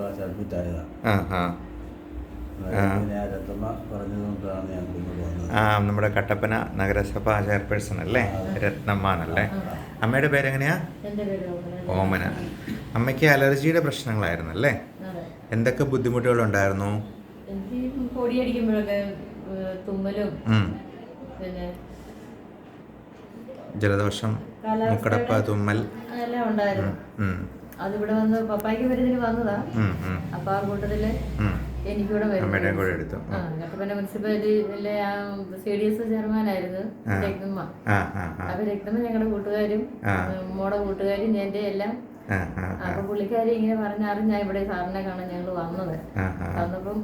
പ്രാവശ്യം അഡ്മിറ്റ് ആയതാണ് ആ. ആ നമ്മുടെ കട്ടപ്പന നഗരസഭ ചെയർപേഴ്സൺ അല്ലേ? രത്നമ്മ ആണല്ലേ അമ്മയുടെ പേരെങ്ങനെയാ? ഓമന. ഓമന. അമ്മയ്ക്ക് അലർജിയുടെ പ്രശ്നങ്ങളായിരുന്നു അല്ലേ? എന്തൊക്കെ ബുദ്ധിമുട്ടുകളുണ്ടായിരുന്നു? ഉണ്ടായിരുന്നു ജലദോഷം മുക്കടപ്പ തുമ്മൽ. എല്ലാം ഉണ്ടായിരുന്നു. അതിവിടെ വന്ന് പപ്പായ്ക്ക് വരുന്നതിന് വന്നതാ. അപ്പൊ ആ കൂട്ടത്തിൽ മരുന്ന് അമ്മയുടെയും കൂടെ എടുത്തു. ആ കട്ടപ്പന മുനിസിപ്പാലിറ്റിയിലെ ആ സി ഡി എസ് ചെയർമാനായിരുന്നു. രക്തമ്മ അപ്പൊ രക്തമ്മ ഞങ്ങളുടെ കൂട്ടുകാരും. മോടെ കൂട്ടുകാരും എന്റെ എല്ലാം. അപ്പൊ പുള്ളിക്കാരി ഇങ്ങനെ പറഞ്ഞറിഞ്ഞാ ഇവിടെ സാറിനെ കാണാൻ ഞങ്ങൾ വന്നത്. വന്നപ്പം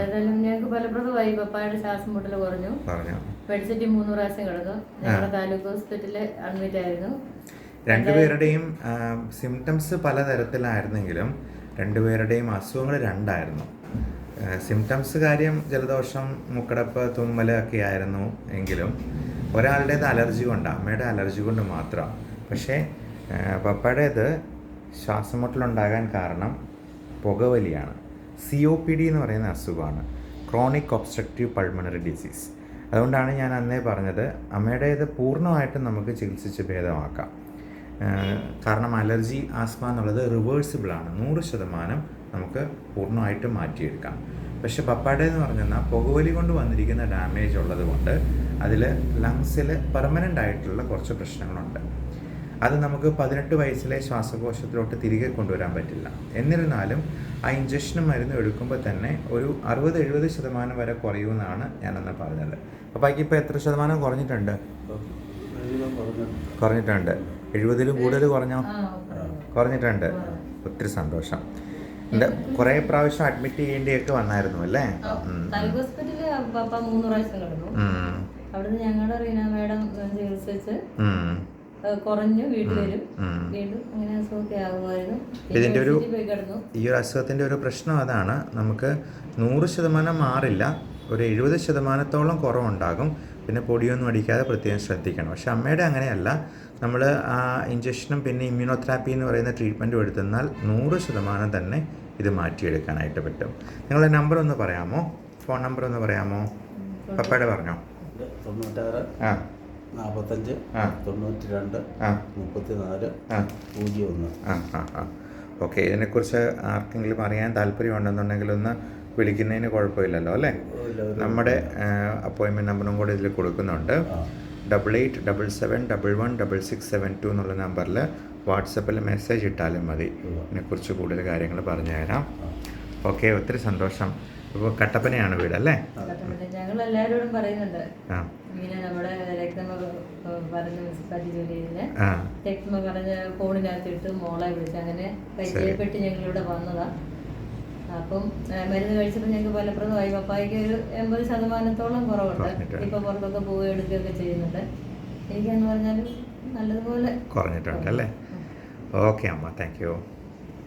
ഏതായാലും ഞങ്ങൾക്ക് ഫലപ്രദമായി പപ്പായുടെ ശ്വാസം മുട്ടൽ കുറഞ്ഞു. മെഡിസിറ്റി മൂന്ന് പ്രാവശ്യം കിടന്നു. ഞങ്ങളുടെ താലൂക്ക് ഹോസ്പിറ്റലിൽ അഡ്മിറ്റ് ആയിരുന്നു രണ്ടുപേരുടെയും സിംറ്റംസ് പലതരത്തിലായിരുന്നെങ്കിലും രണ്ടുപേരുടെയും അസുഖങ്ങൾ രണ്ടായിരുന്നു. സിംറ്റംസ് കാര്യം ജലദോഷം മുക്കടപ്പ് തുമ്മൽ ഒക്കെ ആയിരുന്നു എങ്കിലും ഒരാളുടേത് അലർജി കൊണ്ട് അമ്മയുടെ അലർജി കൊണ്ട് മാത്രം. പക്ഷേ പപ്പയുടേത് ശ്വാസമുട്ടലുണ്ടാകാൻ കാരണം പുകവലിയാണ് സി ഒ പി ഡി എന്ന് പറയുന്ന അസുഖമാണ്. ക്രോണിക് ഒബ്സ്ട്രക്റ്റീവ് പൾമണറി ഡിസീസ് അതുകൊണ്ടാണ് ഞാൻ അന്നേ പറഞ്ഞത് അമ്മയുടേത് പൂർണമായിട്ടും നമുക്ക് ചികിത്സിച്ച് ഭേദമാക്കാം. കാരണം അലർജി ആസ്മ എന്നുള്ളത് റിവേഴ്സിബിൾ ആണ്. നൂറ് ശതമാനം നമുക്ക് പൂർണമായിട്ട് മാറ്റിയെടുക്കാം. പക്ഷെ പപ്പാടെ എന്ന് പറഞ്ഞാൽ പുകവലി കൊണ്ട് വന്നിരിക്കുന്ന ഡാമേജ് ഉള്ളത് കൊണ്ട് അതിൽ ലങ്സിൽ പെർമനന്റ് ആയിട്ടുള്ള കുറച്ച് പ്രശ്നങ്ങളുണ്ട്. അത് നമുക്ക് പതിനെട്ട് വയസ്സിലെ ശ്വാസകോശത്തിലോട്ട് തിരികെ കൊണ്ടുവരാൻ പറ്റില്ല. എന്നിരുന്നാലും ആ ഇഞ്ചക്ഷൻ മരുന്ന് എടുക്കുമ്പോൾ തന്നെ ഒരു അറുപത് എഴുപത് ശതമാനം വരെ കുറയുമെന്നാണ് ഞാനന്ന് പറഞ്ഞത്. പപ്പായ്ക്ക് ഇപ്പോൾ എത്ര ശതമാനം കുറഞ്ഞിട്ടുണ്ട്. കുറഞ്ഞിട്ടുണ്ട്. എഴുപതിലും കൂടുതൽ കുറഞ്ഞോ? കുറഞ്ഞിട്ടുണ്ട്. ഒത്തിരി സന്തോഷം. എന്താ കുറേ പ്രാവശ്യം അഡ്മിറ്റ് ചെയ്യേണ്ടിയൊക്കെ വന്നായിരുന്നു അല്ലേ? ഹോസ്പിറ്റലിൽ പപ്പ മൂന്ന് പ്രാവശ്യം കിടന്നു. അവിടുന്ന് ഞങ്ങളുടെ റീന മേഡം ചികിത്സിച്ച് കുറഞ്ഞു വീട്ടിൽ വരും. വീണ്ടും അങ്ങനെ അസുഖമൊക്കെ ആകുമായിരുന്നു ഇതിന്റെ ഒരു ഈ ഒരു അസുഖത്തിന്റെ ഒരു പ്രശ്നം അതാണ്. നമുക്ക് നൂറ് ശതമാനം മാറില്ല. ഒരു എഴുപത് ശതമാനത്തോളം കുറവുണ്ടാകും. പിന്നെ പൊടിയൊന്നും അടിക്കാതെ പ്രത്യേകം ശ്രദ്ധിക്കണം. പക്ഷെ അമ്മയുടെ അങ്ങനെയല്ല. നമ്മൾ ആ ഇഞ്ചക്ഷനും പിന്നെ ഇമ്മ്യൂണോതെറാപ്പി എന്ന് പറയുന്ന ട്രീറ്റ്മെന്റും എടുത്തെന്നാൽ നൂറ് ശതമാനം തന്നെ ഇത് മാറ്റിയെടുക്കാനായിട്ട് പറ്റും. നിങ്ങളുടെ നമ്പർ ഒന്ന് പറയാമോ? ഫോൺ നമ്പർ ഒന്ന് പറയാമോ? പപ്പയുടെ പറഞ്ഞോ. തൊണ്ണൂറ്റാറ് ആ. നാൽപ്പത്തഞ്ച് ആ. തൊണ്ണൂറ്റി രണ്ട് ആ. മുപ്പത്തി നാല് ആ. പൂജ്യം ഒന്ന്. ആ ആ ആ. ഓക്കെ ഇതിനെക്കുറിച്ച് ആർക്കെങ്കിലും അറിയാൻ താല്പര്യമുണ്ടെന്നുണ്ടെങ്കിൽ ഒന്ന് വിളിക്കുന്നതിന് കുഴപ്പമില്ലല്ലോ അല്ലേ? നമ്മുടെ അപ്പോയിൻമെന്റ് നമ്പറും കൂടെ ഇതിൽ കൊടുക്കുന്നുണ്ട്. Double eight double seven double one double six seven two എന്നുള്ള നമ്പറിൽ വാട്സപ്പിൽ മെസ്സേജ് ഇട്ടാലും മതി. ഇതിനെക്കുറിച്ച് കൂടുതൽ കാര്യങ്ങൾ പറഞ്ഞു തരാം. ഓക്കെ ഒത്തിരി സന്തോഷം. ഇപ്പോൾ കട്ടപ്പനയാണ് വീട് അല്ലേ? ഞങ്ങൾ എല്ലാവരോടും പറയുന്നുണ്ട്. ആ. ഇങ്ങനെ നമ്മുടെ രക്തമ പറഞ്ഞ മുനിസിപ്പാലിറ്റി ജോലി ചെയ്യുന്ന ആ. രക്തമ പറഞ്ഞ ഫോണിനകത്തിട്ട് മോളെ വിളിച്ച് അങ്ങനെ പരിചയപ്പെട്ട് ഞങ്ങളിവിടെ വന്നതാ. അപ്പം മരുന്ന് കഴിച്ചപ്പോൾ ഞങ്ങൾക്ക് ഫലപ്രദമായി. പപ്പായ്ക്ക് ഒരു എൺപത് ശതമാനത്തോളം കുറവുണ്ട്. ഇപ്പൊ പുറത്തൊക്കെ പോവുക എടുക്കുകയൊക്കെ ചെയ്യുന്നുണ്ട്. എനിക്കെന്ന് പറഞ്ഞാൽ നല്ലതുപോലെ കുറഞ്ഞിട്ടുണ്ട് അല്ലേ? ഓക്കെ അമ്മ. Thank you.